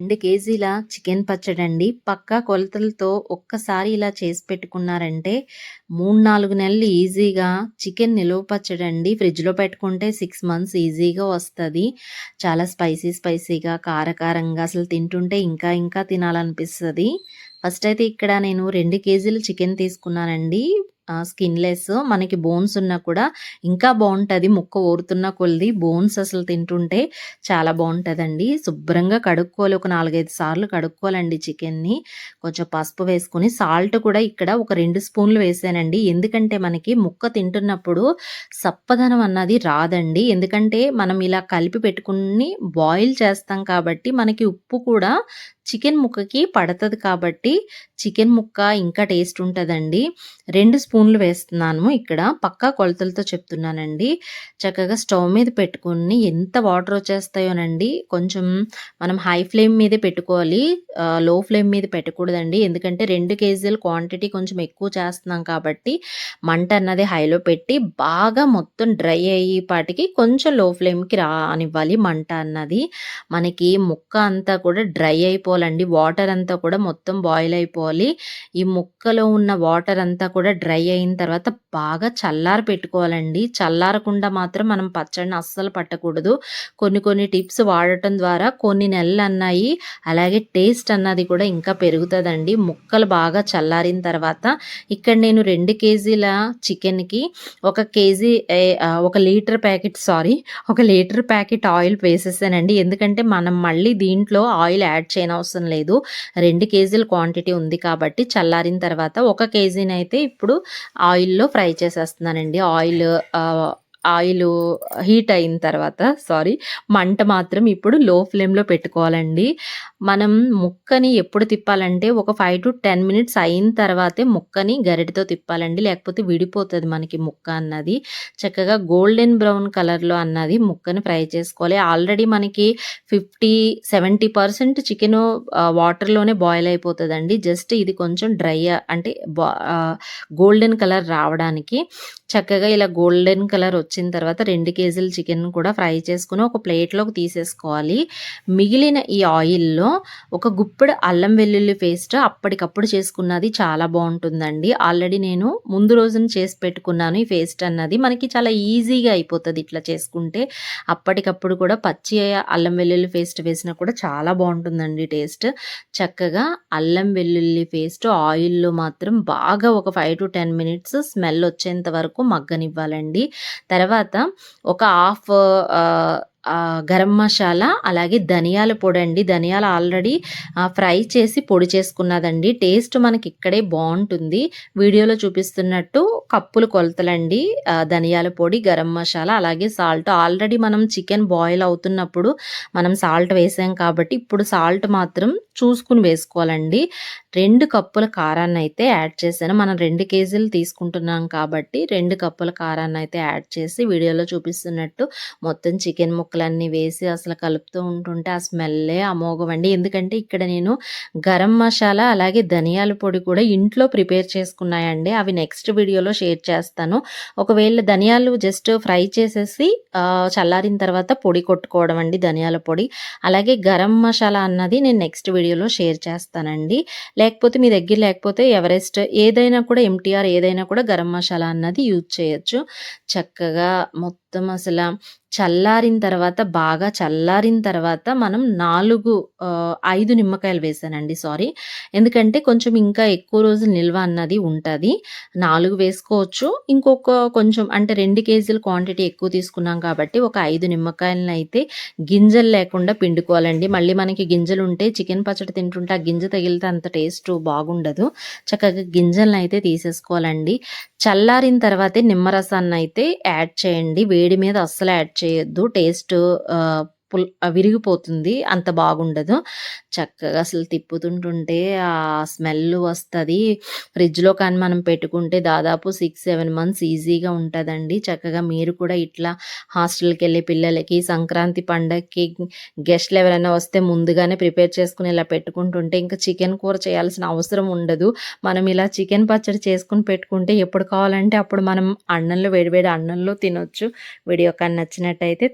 రెండు కేజీల చికెన్ పచ్చడి అండి. పక్కా కొలతలతో ఒక్కసారి ఇలా చేసి పెట్టుకున్నారంటే మూడు నాలుగు నెలలు ఈజీగా చికెన్ నిలువ పచ్చడి అండి. ఫ్రిడ్జ్లో పెట్టుకుంటే సిక్స్ మంత్స్ ఈజీగా వస్తుంది. చాలా స్పైసీ స్పైసీగా కారకారంగా అసలు తింటుంటే ఇంకా ఇంకా తినాలనిపిస్తుంది. ఫస్ట్ అయితే ఇక్కడ నేను రెండు కేజీలు చికెన్ తీసుకున్నానండి. స్కిన్లెస్ మనకి బోన్స్ ఉన్నా కూడా ఇంకా బాగుంటుంది ముక్క ఊరుతున్న కొలిది బోన్స్ అసలు తింటుంటే చాలా బాగుంటుందండి శుభ్రంగా కడుక్కోవాలి. ఒక నాలుగైదు సార్లు కడుక్కోవాలండి చికెన్ని. కొంచెం పసుపు వేసుకొని సాల్ట్ కూడా ఇక్కడ ఒక రెండు స్పూన్లు వేసానండి. ఎందుకంటే మనకి ముక్క తింటున్నప్పుడు సప్పదనం అన్నది రాదండి. ఎందుకంటే మనం ఇలా కలిపి పెట్టుకుని బాయిల్ చేస్తాం కాబట్టి మనకి ఉప్పు కూడా చికెన్ ముక్కకి పడుతుంది కాబట్టి చికెన్ ముక్క ఇంకా టేస్ట్ ఉంటుందండి. రెండు స్పూన్ స్పూన్లు వేస్తున్నాను. ఇక్కడ పక్కా కొలతలతో చెప్తున్నానండి. చక్కగా స్టవ్ మీద పెట్టుకుని ఎంత వాటర్ వచ్చేస్తాయోనండి. కొంచెం మనం హై ఫ్లేమ్ మీదే పెట్టుకోవాలి. లో ఫ్లేమ్ మీద పెట్టకూడదండి. ఎందుకంటే రెండు కేజీల క్వాంటిటీ కొంచెం ఎక్కువ చేస్తున్నాం కాబట్టి మంట అన్నది హైలో పెట్టి బాగా మొత్తం డ్రై అయ్యేపాటికి కొంచెం లో ఫ్లేమ్కి రానివ్వాలి మంట అన్నది. మనకి ముక్క అంతా కూడా డ్రై అయిపోవాలండి. వాటర్ అంతా కూడా మొత్తం బాయిల్ అయిపోవాలి. ఈ ముక్కలో ఉన్న వాటర్ అంతా కూడా డ్రై ఫ్రై అయిన తర్వాత బాగా చల్లారి పెట్టుకోవాలండి. చల్లారకుండా మాత్రం మనం పచ్చడిని అస్సలు పట్టకూడదు. కొన్ని కొన్ని టిప్స్ వాడటం ద్వారా కొన్ని నెలలు అన్నాయి. అలాగే టేస్ట్ అన్నది కూడా ఇంకా పెరుగుతుందండి. ముక్కలు బాగా చల్లారిన తర్వాత ఇక్కడ నేను రెండు కేజీల చికెన్కి ఒక కేజీ ఒక లీటర్ ప్యాకెట్ సారీ ఒక లీటర్ ప్యాకెట్ ఆయిల్ వేసేసానండి. ఎందుకంటే మనం మళ్ళీ దీంట్లో ఆయిల్ యాడ్ చేయనవసరం అవసరం లేదు. రెండు కేజీల క్వాంటిటీ ఉంది కాబట్టి చల్లారిన తర్వాత ఒక కేజీని అయితే ఇప్పుడు ఆయిల్లో ఫ్రై చేసేస్తున్నానండి. ఆయిల్ ఆయిల్ హీట్ అయిన తర్వాత సారీ మంట మాత్రం ఇప్పుడు లో ఫ్లేమ్లో పెట్టుకోవాలండి. మనం ముక్కని ఎప్పుడు తిప్పాలంటే ఒక ఫైవ్ టు టెన్ మినిట్స్ అయిన తర్వాతే ముక్కని గరిటతో తిప్పాలండి. లేకపోతే విడిపోతుంది మనకి ముక్క అన్నది. చక్కగా గోల్డెన్ బ్రౌన్ కలర్లో అన్నది ముక్కని ఫ్రై చేసుకోవాలి. ఆల్రెడీ మనకి ఫిఫ్టీ సెవెంటీ పర్సెంట్ చికెన్ వాటర్లోనే బాయిల్ అయిపోతుందండి. జస్ట్ ఇది కొంచెం డ్రై అంటే గోల్డెన్ కలర్ రావడానికి. చక్కగా ఇలా గోల్డెన్ కలర్ వచ్చిన తర్వాత రెండు కేజీల చికెన్ కూడా ఫ్రై చేసుకుని ఒక ప్లేట్లోకి తీసేసుకోవాలి. మిగిలిన ఈ ఆయిల్లో ఒక గుప్పెడు అల్లం వెల్లుల్లి పేస్ట్ అప్పటికప్పుడు చేసుకున్నది చాలా బాగుంటుందండి. ఆల్రెడీ నేను ముందు రోజున చేసి పెట్టుకున్నాను ఈ పేస్ట్ అన్నది. మనకి చాలా ఈజీగా అయిపోతుంది ఇట్లా చేసుకుంటే. అప్పటికప్పుడు కూడా పచ్చి అల్లం వెల్లుల్లి పేస్ట్ వేసినా కూడా చాలా బాగుంటుందండి టేస్ట్. చక్కగా అల్లం వెల్లుల్లి పేస్ట్ ఆయిల్లో మాత్రం బాగా ఒక five to ten minutes smell వచ్చేంత వరకు మగ్గనివ్వాలండి. తర్వాత ఒక హాఫ్ గరం మసాలా అలాగే ధనియాల పొడి అండి ధనియాలు ఆల్రెడీ ఫ్రై చేసి పొడి చేసుకున్నదండి. టేస్ట్ మనకి ఇక్కడే బాగుంటుంది. వీడియోలో చూపిస్తున్నట్టు కప్పులు కొలతలండి. ధనియాల పొడి గరం మసాలా అలాగే సాల్ట్. ఆల్రెడీ మనం చికెన్ బాయిల్ అవుతున్నప్పుడు మనం సాల్ట్ వేసాం కాబట్టి ఇప్పుడు సాల్ట్ మాత్రం చూసుకుని వేసుకోవాలండి. రెండు కప్పుల కారాన్ని అయితే యాడ్ చేశాను. మనం రెండు కేజీలు తీసుకుంటున్నాం కాబట్టి రెండు కప్పుల కారాన్ని అయితే యాడ్ చేసి వీడియోలో చూపిస్తున్నట్టు మొత్తం చికెన్ ముక్కలన్నీ వేసి అసలు కలుపుతూ ఉంటుంటే ఆ స్మెల్లే అమోఘమండి. ఎందుకంటే ఇక్కడ నేను గరం మసాలా అలాగే ధనియాల పొడి కూడా ఇంట్లో ప్రిపేర్ చేసుకున్నాయండి. అవి నెక్స్ట్ వీడియోలో షేర్ చేస్తాను. ఒకవేళ ధనియాలు జస్ట్ ఫ్రై చేసేసి చల్లారిన తర్వాత పొడి కొట్టుకోవడం అండి ధనియాల పొడి. అలాగే గరం మసాలా అన్నది నేను నెక్స్ట్ వీడియోలో షేర్ చేస్తానండి. లేకపోతే మీ దగ్గర లేకపోతే ఎవరెస్ట్ ఏదైనా కూడా ఎంటీఆర్ ఏదైనా కూడా గరం మసాలా అన్నది యూజ్ చేయొచ్చు. చక్కగా మొత్తం అసలు చల్లారిన తర్వాత బాగా చల్లారిన తర్వాత మనం నాలుగు ఐదు నిమ్మకాయలు వేసానండి సారీ. ఎందుకంటే కొంచెం ఇంకా ఎక్కువ రోజులు నిల్వ అన్నది ఉంటుంది. నాలుగు వేసుకోవచ్చు. ఇంకొక కొంచెం అంటే రెండు కేజీల క్వాంటిటీ ఎక్కువ తీసుకున్నాం కాబట్టి ఒక ఐదు నిమ్మకాయలను అయితే గింజలు లేకుండా పిండుకోవాలండి. మళ్ళీ మనకి గింజలు ఉంటే చికెన్ పచ్చడి తింటుంటే ఆ గింజ తగిలితే అంత టేస్ట్ బాగుండదు. చక్కగా గింజలను అయితే తీసేసుకోవాలండి. చల్లారిన తర్వాతే నిమ్మరసాన్ని అయితే యాడ్ చేయండి. వేడి మీద అస్సలు యాడ్ చేయొద్దు. టేస్ట్ పుల్ విరిగిపోతుంది అంత బాగుండదు. చక్కగా అసలు తిప్పుతుంటుంటే ఆ స్మెల్ వస్తుంది. ఫ్రిడ్జ్లో కానీ మనం పెట్టుకుంటే దాదాపు సిక్స్ సెవెన్ మంత్స్ ఈజీగా ఉంటుందండి. చక్కగా మీరు కూడా ఇట్లా హాస్టల్కి వెళ్ళే పిల్లలకి సంక్రాంతి పండగకి గెస్ట్లు ఎవరైనా వస్తే ముందుగానే ప్రిపేర్ చేసుకుని ఇలా పెట్టుకుంటుంటే ఇంకా చికెన్ కూర చేయాల్సిన అవసరం ఉండదు. మనం ఇలా చికెన్ పచ్చడి చేసుకుని పెట్టుకుంటే ఎప్పుడు కావాలంటే అప్పుడు మనం అన్నంలో వేడివేడి అన్నంలో తినొచ్చు. వీడియో కానీ నచ్చినట్టయితే